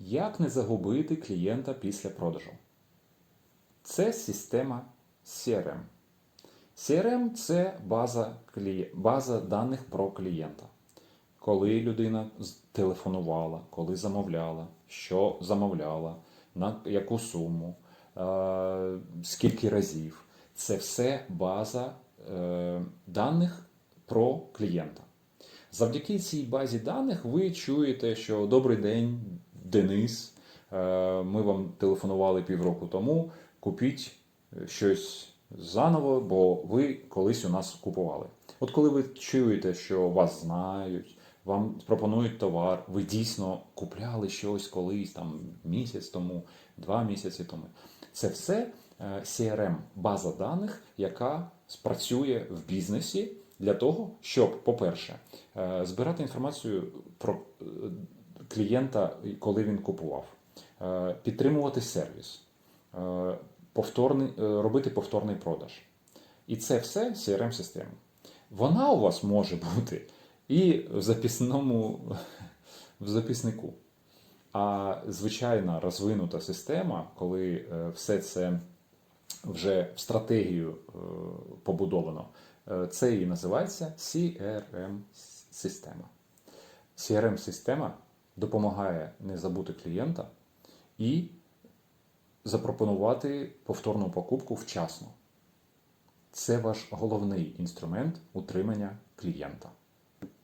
Як не загубити клієнта після продажу? Це система CRM. CRM це база, клі... база даних про клієнта. Коли людина телефонувала, коли замовляла, що замовляла, на яку суму, скільки разів. Це все база е- даних про клієнта. Завдяки цій базі даних ви чуєте, що добрий день, Денис. е, Ми вам телефонували півроку тому. Купіть е, щось заново, бо ви колись у нас купували. От коли ви чуєте, що вас знають, вам пропонують товар, ви дійсно купляли щось колись там місяць тому, два місяці тому. Це все е, CRM, база даних, яка спрацює в бізнесі для того, щоб, по-перше, збирати інформацію про клієнта, коли він купував, е, підтримувати сервіс, е, повторний, е, робити повторний продаж. І це все CRM-система. Вона у вас може бути і в записному в записнику. А звичайна розвинута система, коли все це вже в стратегію побудовано, це і називається CRM-система. CRM-система допомагає не забути клієнта і запропонувати повторну покупку вчасно. Це ваш головний інструмент утримання клієнта.